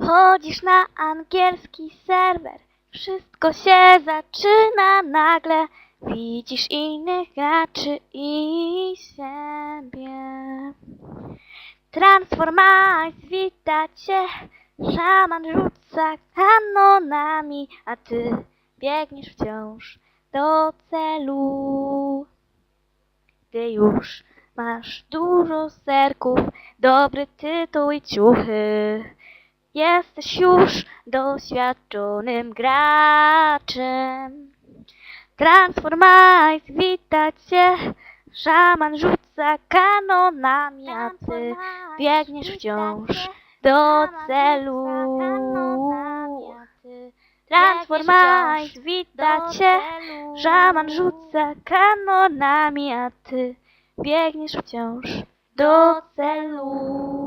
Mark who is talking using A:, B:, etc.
A: Chodzisz na angielski serwer, wszystko się zaczyna nagle. Widzisz innych graczy i siebie. Transformize, wita cię, szaman rzuca kanonami, a ty biegniesz wciąż do celu. Ty już masz dużo serków, dobry tytuł i ciuchy. Jesteś już doświadczonym graczem. Transformize, wita cię, szaman rzuca kanonami, a ty biegniesz wciąż do celu. Transformize, wita cię, szaman rzuca kanonami, a ty biegniesz wciąż do celu.